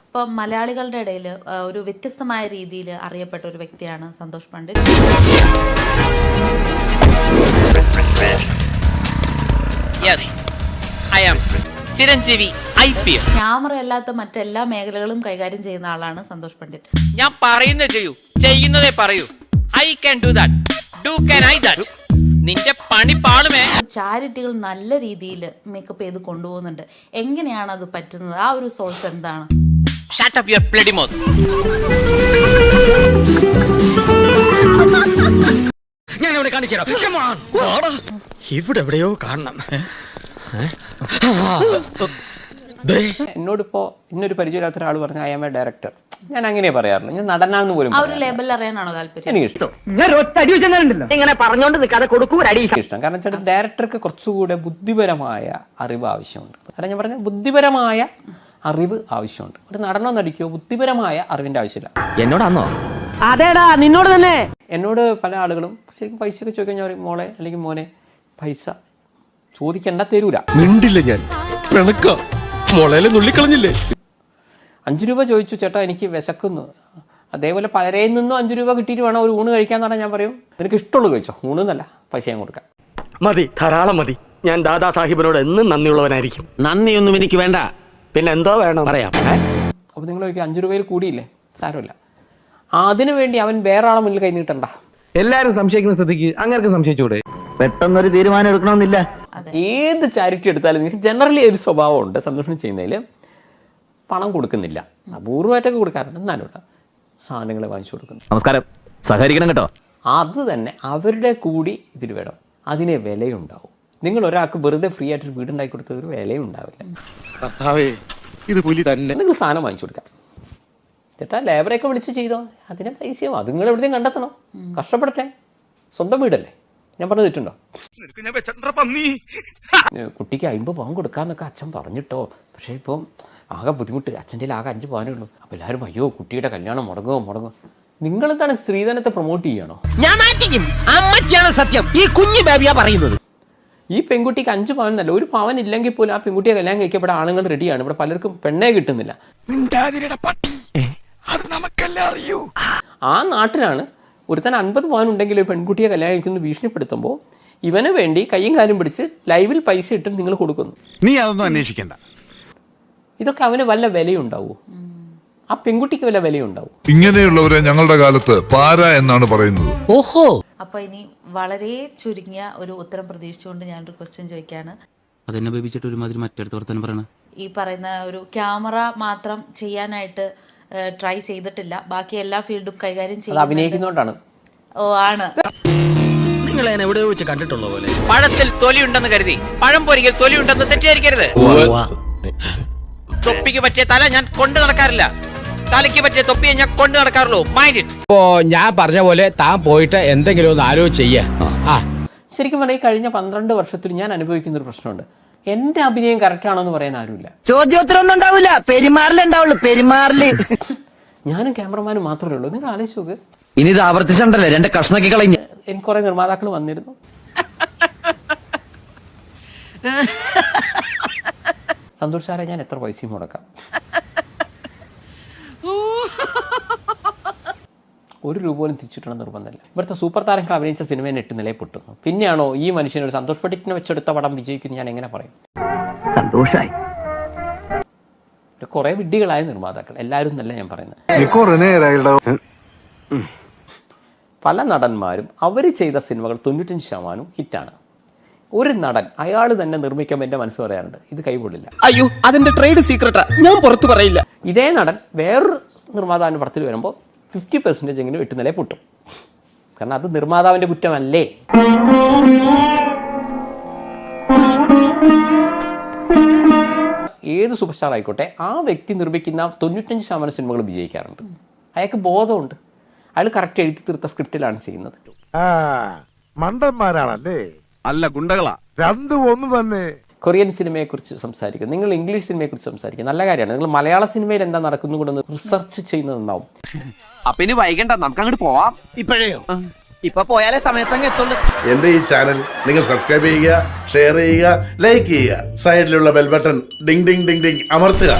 ഇപ്പൊ മലയാളികളുടെ ഇടയിൽ ഒരു വ്യത്യസ്തമായ രീതിയിൽ അറിയപ്പെട്ട ഒരു വ്യക്തിയാണ് Santhosh Pandit. Chiranjeevi I P S camera അല്ലാത്ത മറ്റെല്ലാ മേഖലകളും കൈകാര്യം ചെയ്യുന്ന ആളാണ് സന്തോഷ് പണ്ഡിറ്റ്. ഞാൻ പറയുന്നത് ചെയ്യൂ ചെയ്യുന്നതേ പറയൂ. I can do that do can I that നിന്റെ പണി പാളുമേ. ചാരിറ്റികൾ നല്ല രീതിയിൽ മേക്കപ്പ് ചെയ്ത് കൊണ്ടുപോകുന്നുണ്ട്. എങ്ങനെയാണ് അത് പറ്റുന്നത്? ആ ഒരു സോഴ്സ് എന്താണ്? Shut up your bloody mouth ഞാൻ ഇവിടെ കാണിച്ചു തരാം. Come on. വാടാ. ഇവിടെ എവിടെയോ കാണണം ദേ, എന്നോടിപ്പോ ഇന്നൊരു പരിചയമില്ലാത്ത ഒരാൾ പറഞ്ഞ ഐ എം എ ഡയറക്ടർ ഞാൻ അങ്ങനെ പറയാറുള്ളൂ ഞാൻ നടനാന്ന് പോലും ആ ഒരു അറിയാനാണോ താല്പര്യം? എനിക്ക് ഇഷ്ടം ഇങ്ങനെ പറഞ്ഞോണ്ട് നിൽക്കാതെ കൊടുക്കൂ ഒരു അടി? ഇഷ്ടം കാരണം വെച്ചാൽ ഡയറക്ടർക്ക് കുറച്ചുകൂടെ ബുദ്ധിപരമായ അറിവ് ആവശ്യമുണ്ട്. കാരണം ഞാൻ പറഞ്ഞ ബുദ്ധിപരമായ അറിവ് ആവശ്യമുണ്ട്. ഒരു നടനോ നടിക്കോ ബുദ്ധിപരമായ അറിവിന്റെ ആവശ്യമില്ല. എന്നോടാന്നോ? അതേടാ നിന്നോട് തന്നെ. എന്നോട് പല ആളുകളും ശരിക്കും പൈസയൊക്കെ ചോദിക്കാൻ ഞാൻ പറയും മോളെ അല്ലെങ്കിൽ മോനെ പൈസ ചോദിക്കണ്ട തരൂല. മിണ്ടില്ല ഞാൻ. പിണക്ക. മുളയിലെ നുള്ളിക്കളഞ്ഞില്ലേ? അഞ്ച് രൂപ ചോദിച്ചു ചേട്ടാ എനിക്ക് വിശക്കുന്നു. അതേപോലെ പലരെയും നിന്നും അഞ്ച് രൂപ കിട്ടിയിട്ട് വേണം ഒരു ഊണ് കഴിക്കാൻ പറഞ്ഞാൽ ഞാൻ പറയും. എനിക്ക് ഇഷ്ടമുള്ളത് കഴിച്ചോ? ഊണെന്നല്ല പൈസ ഞാൻ കൊടുക്കാം. മതി ധാരാളം മതി. ഞാൻ ദാദാ സാഹിബിനോട് എന്നും നന്ദിയുള്ളവനായിരിക്കും. നന്ദിയൊന്നും എനിക്ക് വേണ്ട. പിന്നെ എന്തോ വേണം. പറയാം. അപ്പോൾ നിങ്ങൾ ചോദിക്കും അഞ്ച് രൂപയിൽ കൂടിയില്ലേ? സാരമില്ല. അതിനു വേണ്ടി അവൻ വേറെ ആളെ മുന്നിൽ കൈ നീട്ടണ്ട. എല്ലാരും സംശയിക്കുന്ന സ്ഥിതിക്ക് അങ്ങനെ സംശയിച്ചൂടെ? പെട്ടെന്നൊരു തീരുമാനം എടുക്കണമെന്നില്ല. ഏത് ചാരിറ്റി എടുത്താലും ജനറലി ഒരു സ്വഭാവമുണ്ട് സന്തോഷം ചെയ്യുന്നതിൽ പണം കൊടുക്കുന്നില്ല. അപൂർവമായിട്ടൊക്കെ കൊടുക്കാറുണ്ട്. എന്നാലും കേട്ടോ സാധനങ്ങൾ വാങ്ങിച്ചു കൊടുക്കുന്നു. നമസ്കാരം. സഹകരിക്കണം കേട്ടോ. അത് തന്നെ അവരുടെ കൂടി ഇതിൽ വേണം. അതിനെ വിലയുണ്ടാവും. നിങ്ങൾ ഒരാൾക്ക് വെറുതെ ഫ്രീ ആയിട്ട് വീട് വീടുണ്ടാക്കി കൊടുത്ത ഒരു വിലയും ഉണ്ടാവില്ല. ഇത് പുലി തന്നെ. നിങ്ങൾ സാധനം വാങ്ങിച്ചു കൊടുക്കാം. ചേട്ടാ ലേബറൊക്കെ വിളിച്ച് ചെയ്തോ. അതിന് പൈസയോ അത് നിങ്ങൾ എവിടെയും കണ്ടെത്തണം. കഷ്ടപ്പെടട്ടെ. സ്വന്തം വീടല്ലേ? ഞാൻ പറഞ്ഞു തെറ്റുണ്ടോ കുട്ടിക്ക് അയിമ്പ് പവൻ കൊടുക്കാന്നൊക്കെ അച്ഛൻ പറഞ്ഞിട്ടോ. പക്ഷെ ഇപ്പം ആകെ ബുദ്ധിമുട്ട്. അച്ഛന്റെ ആകെ അഞ്ച് പവനേ ഉള്ളൂ. അപ്പോൾ എല്ലാവരും അയ്യോ കുട്ടിയുടെ കല്യാണം മുടങ്ങുമോ നിങ്ങൾ എന്താണ് സ്ത്രീധനത്തെ പ്രൊമോട്ട് ചെയ്യണോ? ഞാൻ അമ്മച്ചിയാണ് സത്യം. ഈ കുഞ്ഞു ബേബിയാ പറയുന്നത്. ഈ പെൺകുട്ടിക്ക് അഞ്ച് പവൻ എന്നല്ല ഒരു പവൻ ഇല്ലെങ്കിൽ പോലും ആ പെൺകുട്ടിയെ കല്യാണം കഴിക്കാൻ ഇവിടെ ആണുങ്ങൾ റെഡിയാണ് ഇവിടെ പലർക്കും പെണ്ണേ കിട്ടുന്നില്ല. ആ നാട്ടിലാണ് ഒരുത്തൻ അൻപത് പവൻ ഉണ്ടെങ്കിൽ ഒരു പെൺകുട്ടിയെ കല്യാണം കഴിക്കുന്നു ഭീഷണിപ്പെടുത്തുമ്പോൾ ഇവന് വേണ്ടി കൈയും കാലും പിടിച്ച് ലൈവിൽ പൈസ ഇട്ട് നിങ്ങൾ കൊടുക്കുന്നു. നീ അതൊന്നും അന്വേഷിക്കണ്ട. ഇതൊക്കെ അവന് വല്ല വിലയുണ്ടാവൂ? ആ പെൺകുട്ടിക്ക് വല്ല വിലയുണ്ടാവും? ഇങ്ങനെയുള്ളവരെ ഞങ്ങളുടെ കാലത്ത് പാര എന്നാണ് പറയുന്നത്. ഓഹോ. അപ്പൊ ഇനി വളരെ ചുരുങ്ങിയ ഒരു ഉത്തരം പ്രതീക്ഷിച്ചുകൊണ്ട് ഒരു ക്വസ്റ്റ്യൻ ചോദിക്കാണ്. അതെന്നെ ബേബിച്ചിട്ട് ഒരുമാതിരി മറ്റടുത്ത് വർത്തനം പറയണ? ഈ പറയുന്ന ഒരു ക്യാമറ മാത്രം ചെയ്യാനായിട്ട് ട്രൈ ചെയ്തിട്ടില്ല. ബാക്കി എല്ലാ ഫീൽഡും കൈകാര്യം അത് ചെയ്യുന്നുണ്ട്. അഭിനയിക്കുന്നോണ്ടാണ് ഓ ആണ്. നിങ്ങൾ എവിടെ എവിടെയോ വെച്ച് കണ്ടിട്ടുള്ള പോലെ. പഴത്തിൽ തൊലിയുണ്ടെന്ന് കരുതി. പഴം പൊരിക്കൽ തൊലിയുണ്ടെന്ന് തെറ്റിദ്ധരിക്കരുത്. തൊപ്പിക്ക് പറ്റിയ തല ഞാൻ കൊണ്ടു നടക്കാറില്ല. തലയ്ക്ക് പറ്റിയ തൊപ്പിയെ ഞാൻ കൊണ്ടു നടക്കാറുള്ളൂ. മൈൻഡ് ഇറ്റ് ഇപ്പോ ഞാൻ പറഞ്ഞ പോലെ താൻ പോയിട്ട് എന്തെങ്കിലും ഒന്ന് ആലോചിച്ച് ചെയ്യ. ആ. ശരിക്കും പറഞ്ഞാൽ ഈ കഴിഞ്ഞ പന്ത്രണ്ട് വർഷത്തിൽ ഞാൻ അനുഭവിക്കുന്ന ഒരു പ്രശ്നമുണ്ട്. എന്റെ അഭിനയം കറക്റ്റ് ആണോ എന്ന് പറയാൻ ആരുമില്ല. ചോദ്യോത്തരം ഒന്നും ഉണ്ടാവില്ല. പെരുമാറിലേ ഉണ്ടാവുള്ളൂ. പെരുമാറിൽ. ഞാനും ക്യാമറമാനും മാത്രമേ ഉള്ളൂ. നിങ്ങൾ ആലോചിച്ച് നോക്ക്. ഇനി ഇത് ആവർത്തിച്ചിട്ടുണ്ടല്ലേ രണ്ട് കഷ്ണക്കി കളഞ്ഞ്. എനിക്ക് കുറെ നിർമ്മാതാക്കൾ വന്നിരുന്നു. സന്തോഷ് സാറെ ഞാൻ എത്ര പൈസയും മുടക്കാം? ഒരു രൂപ പോലും തിരിച്ചിട്ടണം നിർബന്ധമില്ല. ഇവിടുത്തെ സൂപ്പർ താരങ്ങൾ അഭിനയിച്ച സിനിമയെ എട്ട് നിലയിൽ പൊട്ടുന്നു. പിന്നെയാണോ ഈ മനുഷ്യൻ ഒരു സന്തോഷ് പട്ടിക്കിനെ വെച്ചെടുത്ത പടം വിജയിക്കുന്നു ഞാൻ എങ്ങനെ പറയും? സന്തോഷായി. കുറെ വിഡ്ഢികളായ നിർമ്മാതാക്കൾ. എല്ലാവരും എന്നല്ല ഞാൻ പറയുന്നത്. പല നടന്മാരും അവർ ചെയ്ത സിനിമകൾ തൊണ്ണൂറ്റഞ്ച് ശതമാനവും ഹിറ്റാണ്. ഒരു നടൻ അയാൾ തന്നെ നിർമ്മിക്കാൻ എന്റെ മനസ്സ് പറയാറുണ്ട് ഇത് കൈകൊള്ളില്ല അയ്യോ അതിന്റെ ട്രേഡ് സീക്രട്ടാ ഞാൻ പുറത്തു പറയില്ല. ഇതേ നടൻ വേറൊരു നിർമ്മാതാവിന്റെ പടത്തിൽ വരുമ്പോൾ ഫിഫ്റ്റി പെർസെന്റേജ് എങ്കിലും എട്ട് നില പൊട്ടും. കാരണം അത് നിർമ്മാതാവിന്റെ കുറ്റമല്ലേ? ഏത് സൂപ്പർ സ്റ്റാർ ആയിക്കോട്ടെ ആ വ്യക്തി നിർമ്മിക്കുന്ന തൊണ്ണൂറ്റഞ്ച് ശതമാനം സിനിമകൾ വിജയിക്കാറുണ്ട്. അയാൾക്ക് ബോധമുണ്ട്. അയാൾ കറക്റ്റ് എഴുതി തീർത്ത സ്ക്രിപ്റ്റിലാണ് ചെയ്യുന്നത്. മണ്ടന്മാരാണല്ലേ അല്ല ഗുണ്ടകളാ. രണ്ടും ഒന്ന് തന്നെ. കൊറിയൻ സിനിമയെ കുറിച്ച് സംസാരിക്കും. നിങ്ങൾ ഇംഗ്ലീഷ് സിനിമയെ കുറിച്ച് സംസാരിക്കും. നല്ല കാര്യമാണ്. നിങ്ങൾ മലയാള സിനിമയിൽ എന്താ നടക്കുന്നു കൂടെ റിസർച്ച് ചെയ്യുന്നത് നന്നാവും അപ്പൊ ഇനി വൈകണ്ട നമുക്ക് അങ്ങോട്ട് പോവാം ഇപ്പോഴേയോ ഇപ്പൊ പോയാലേ സമയത്തങ്ങ് എത്തുള്ളൂ. എന്റെ ഈ ചാനൽ നിങ്ങൾ സബ്സ്ക്രൈബ് ചെയ്യുക ഷെയർ ചെയ്യുക ലൈക്ക് ചെയ്യുക. സൈഡിലുള്ള bell button ding ding ding ding അമർത്തുക.